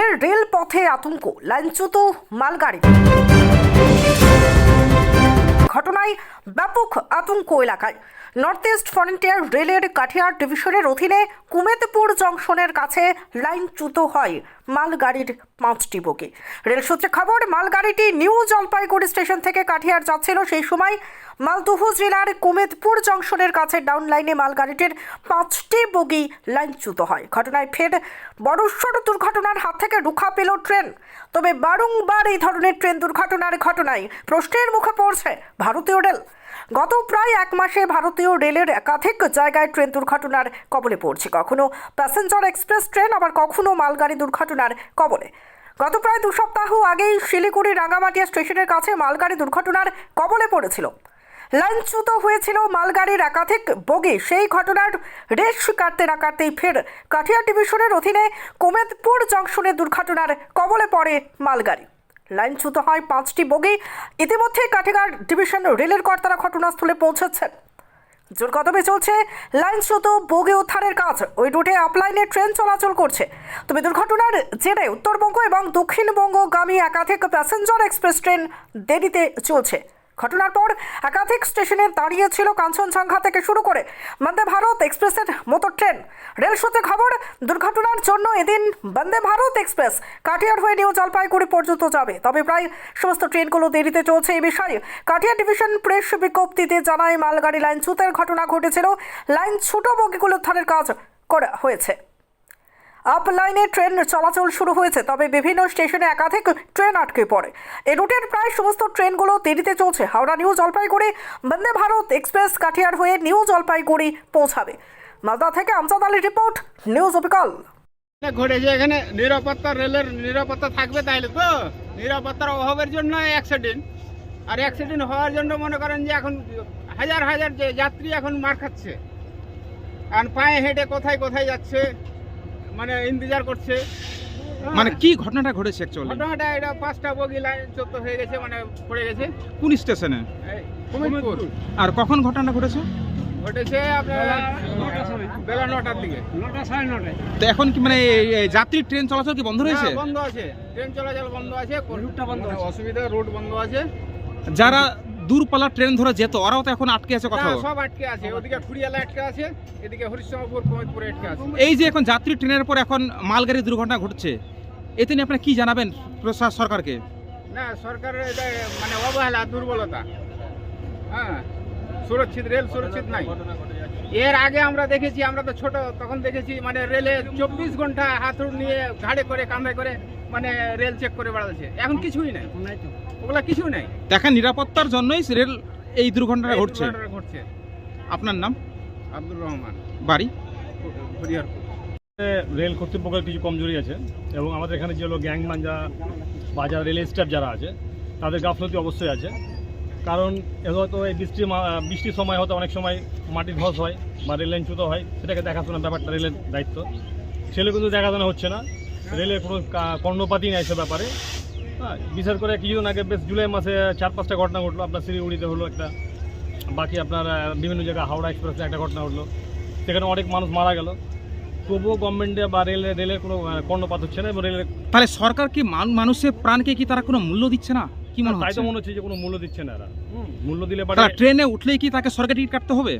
ফের রেল পথে আতঙ্ক লাইনচ্যুত মালগাড়ি। ঘটনায় ব্যাপক আতঙ্ক এলাকায়। নর্থ ইস্ট ফ্রন্টিয়ার রেলের কাঠিয়ার ডিভিশনের অধীনে কুমেদপুর জংশনের কাছে লাইনচ্যুত হয় মালগাড়ির পাঁচটি বগি। রেল সূত্রে খবর, মালগাড়িটি নিউ জলপাইগুড়ি স্টেশন থেকে কাঠিয়ার যাচ্ছিল। সেই সময় মালদহ জেলার কুমেদপুর জংশনের কাছে ডাউন লাইনে মালগাড়িটির পাঁচটি বগি লাইনচ্যুত হয়। ঘটনায় ফের বড়সড় দুর্ঘটনার হাত থেকে রুখা পেল ট্রেন। তবে বারংবার এই ধরনের ট্রেন দুর্ঘটনার ঘটনায় প্রশ্নের মুখে পড়ছে ভারতীয় রেল। গত প্রায় এক মাসে ভারতীয় রেলের একাধিক জায়গায় ট্রেন দুর্ঘটনার কবলে পড়ছে। কখনো প্যাসেঞ্জার এক্সপ্রেস ট্রেন, আবার কখনো মালগাড়ি দুর্ঘটনার কবলে। গত প্রায় দু সপ্তাহ আগেই শিলিগুড়ি রাঙ্গামাটিয়া স্টেশনের কাছে মালগাড়ি দুর্ঘটনার কবলে পড়েছিল। লাইনচ্যুত হয়েছিল মালগাড়ির একাধিক বগি। সেই ঘটনার রেশ কাটতে না কাটতেই ফের কাঠিয়ার ডিভিশনের অধীনে কোমেদপুর জংশনে দুর্ঘটনার কবলে পড়ে মালগাড়ি। লাইনচ্যুত হয় পাঁচটি বগি। ইতিমধ্যে কাঠিয়ার ডিভিশন রেলের কর্তারা ঘটনাস্থলে পৌঁছেছেন। জোর কদমে চলছে লাইনচ্যুত বগি উদ্ধারের কাজ। ওই রুটে আপলাইনে ট্রেন চলাচল করছে। তবে দুর্ঘটনার জেরে উত্তরবঙ্গ এবং দক্ষিণবঙ্গগামী একাধিক প্যাসেঞ্জার এক্সপ্রেস ট্রেন দেরিতে চলছে। ঘটনার পর একাধিক স্টেশনে দাঁড়িয়ে ছিল কাঞ্চনজঙ্ঘা থেকে শুরু করে বন্দে ভারত এক্সপ্রেসের মতো ট্রেন। রেল সূত্রে খবর, দুর্ঘটনার জন্য এদিন বন্দে ভারত এক্সপ্রেস কাটিয়ার হয়ে নিউ জলপাইগুড়ি পর্যন্ত যাবে। তবে প্রায় সমস্ত ট্রেনগুলো দেরিতে চলছে এই বিষয়ে কাটিয়া ডিভিশন প্রেস বিজ্ঞপ্তিতে জানায়, মালগাড়ি লাইন ছুতের ঘটনা ঘটেছিল। লাইন ছোট বগিগুলো উদ্ধারের কাজ করা হয়েছে। আপ লাইনে ট্রেন চলাচল শুরু হয়েছে, তবে বিভিন্ন স্টেশনে একাধিক ট্রেন আটকে পড়ে। এ রুটের প্রায় সমস্ত ট্রেনগুলো দেরিতে চলছে। হাওড়া নিউ জলপাইগুড়ি বন্দে ভারত এক্সপ্রেস কাঠিয়ার হয়ে নিউ জলপাইগুড়ি পৌঁছাবে। মালদা থেকে আমজাদ আলী রিপোর্ট নিউজ অবিকল ঘটেছে এখানে নিরাপত্তা, রেলের নিরাপত্তা থাকবে তাইলে তো? নিরাপত্তার অভাবের জন্য অ্যাক্সিডেন্ট আর অ্যাক্সিডেন্ট হওয়ার জন্য মনে করেন যে এখন হাজার হাজার যে যাত্রী এখন মার খাচ্ছে। আর পায়ে হেঁটে কোথায় কোথায় যাচ্ছে? মানে ইন্তজার করছে। মানে কি ঘটনাটা ঘটেছে অ্যাকচুয়ালি ঘটনাটা এটা পাঁচটা বগি লাইন চত্ব হয়ে গেছে মানে পড়ে গেছে। কোন স্টেশনে? এই কুমিরপুর। আর কখন ঘটনাটা ঘটেছে? ঘটেছে আপনার বেলা নটার দিকে। নটা সাড়ে নটায়। তো এখন কি মানে যাত্রী ট্রেন চলাচল কি বন্ধ রয়েছে? বন্ধ আছে। ট্রেন চলাচল বন্ধ আছে রুটটা বন্ধ অসুবিধা রুট বন্ধ আছে। যারা দূরপাল্লা ট্রেন ধরে যেত ওরাও তো এখন আটকে আছে কথা সব আটকে আছে ওদিকে খুড়িয়ালা আটকে আছে এদিকে হরিশ্চন্দ্রপুর কমিতপুরে আটকে আছে। এই যে এখন যাত্রী ট্রেনের পর এখন মালগাড়ি দুর্ঘটনা ঘটছে এতে নিয়ে আপনারা কি জানাবেন প্রশাসন সরকারকে? না সরকারের মানে অবহেলা দুর্বলতা। হ্যাঁ সুরক্ষিত রেল সুরক্ষিত নাই। এর আগে আমরা দেখেছি আমরা তো ছোট তখন দেখেছি মানে রেলে চব্বিশ ঘণ্টা হাতুড় নিয়ে ঘাড়ে করে কাঁধে করে মানে রেল চেক করে বেড়াচ্ছে। এখন কিছুই নাই। ওগুলা কিছুই নাই। দেখেন নিরাপত্তার জন্যই রেল এই দুর্ঘটনাটা এই ঘটছে। দুর্ঘটনা ঘটছে। আপনার নাম? আব্দুর রহমান। বাড়ি? হরিহরপুর। রেল কর্তৃপক্ষের কিছু কমজোরি আছে এবং আমাদের এখানে যে হলো গ্যাংমান যা বা যারা রেলের স্টাফ যারা আছে তাদের গাফলতি অবশ্যই আছে। কারণ হয়তো এই বৃষ্টির মা- বৃষ্টির সময় হয়তো অনেক সময় মাটির ধস হয় বা রেল লাইন চ্যুত হয়, সেটাকে দেখাশোনার ব্যাপারটা রেলের দায়িত্ব। সেগুলো কিন্তু দেখাশোনা হচ্ছে না। রেলের কোনো কর্ণপাতই নেই সে ব্যাপারে। হ্যাঁ বিশেষ করে কিছুদিন আগে বেশ জুলাই মাসে চার পাঁচটা ঘটনা ঘটলো। আপনার শিলিগুড়িতে হলো একটা, বাকি আপনার বিভিন্ন জায়গায় হাওড়া এক্সপ্রেসে একটা ঘটনা ঘটলো। সেখানে অনেক মানুষ মারা গেল। তবুও গভর্নমেন্টে বা রেলের রেলের কোনো কর্ণপাত হচ্ছে না এবং রেলের তাহলে সরকার কি মান- মানুষের প্রাণকে কি তারা কোনো মূল্য দিচ্ছে না? কি মনে তাই তো মনে হচ্ছে যে কোনো মূল্য দিচ্ছে না এরা। হুম, মূল্য দিলে পারে ট্রেনে উঠলেই কি তাকে সরকার টিকিট কাটতে হবে?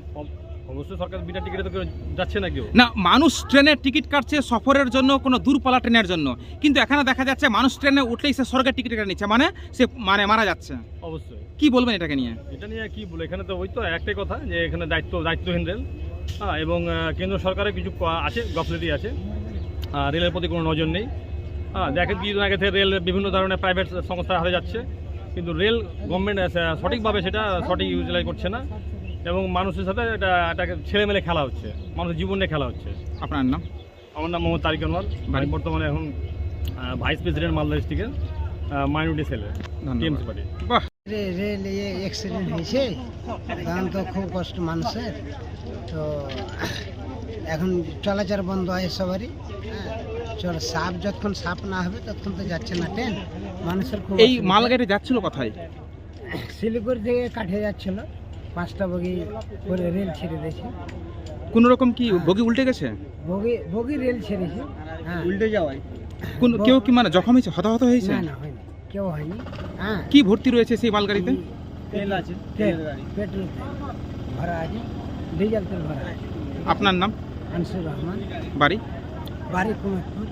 অবশ্যই সরকার বিনা টিকিটে তো কেউ যাচ্ছে না কেউ। না মানুষ ট্রেনের টিকিট কাটছে সফরের জন্য কোনো দূরপাল্লা ট্রেনের জন্য। কিন্তু এখানে দেখা যাচ্ছে মানুষ ট্রেনে উঠলেই সে সরকার টিকিট কেটে নিচ্ছে। মানে সে মানে মারা যাচ্ছে। অবশ্যই। কি বলবেন এটাকে নিয়ে? এটা নিয়ে কি বলে এখানে তো ওই তো একটাই কথা যে এখানে দায়িত্ব দায়িত্বহীন রেল। হ্যাঁ এবং কেন্দ্র সরকারের কিছু আছে গফলতি আছে। রেলের প্রতি কোনো নজর নেই। হ্যাঁ দেখেন কিছুদিন আগে থেকে রেল বিভিন্ন ধরনের প্রাইভেট সংস্থা হারে যাচ্ছে। কিন্তু রেল গভর্নমেন্ট সঠিকভাবে সেটা সঠিক ইউটিলাইজ করছে না। এবং মানুষের সাথে এটা এটাকে ছেলেমেলে খেলা হচ্ছে। মানুষের জীবনে খেলা হচ্ছে। আপনার নাম? আমার নাম মোহাম্মদ তারিক আনোয়ার। আমি বর্তমানে এখন ভাইস প্রেসিডেন্ট মালদা ডিস্ট্রিক্টের মাইনরিটি সেলে টিএমসি পার্টি রেল ইয়ে অ্যাক্সিডেন্ট হয়েছে। তখন তো খুব কষ্ট মানুষের। তো এখন চলাচল বন্ধ হয় সবারই। হ্যাঁ চল সাপ যতক্ষণ সাপ না হবে ততক্ষণ তো যাচ্ছে না ট্রেন। মানুষের খুব এই মালগাড়ি যাচ্ছিল কোথায়? শিলিগুড়ি থেকে কাঠে যাচ্ছিল। পাঁচটা বগি করে রেল ছেড়ে দিয়েছে। কোন রকম কি বগি উল্টে গেছে? বগি বগি রেল ছেড়েছে। হ্যাঁ। উল্টে যাওয়ায়। কোন কেউ কি মানে জখম হয়েছে হতাহত হয়েছে? না না হয়নি। কেউ হয়নি। হ্যাঁ। কি ভর্তি রয়েছে সেই মালগাড়িতে? তেল আছে তেল পেট্রোল ভরা আছে। ডিজেল তেল ভরা আছে। আপনার নাম? আনসুর রহমান। বাড়ি? বাড়ি কুমারপুর।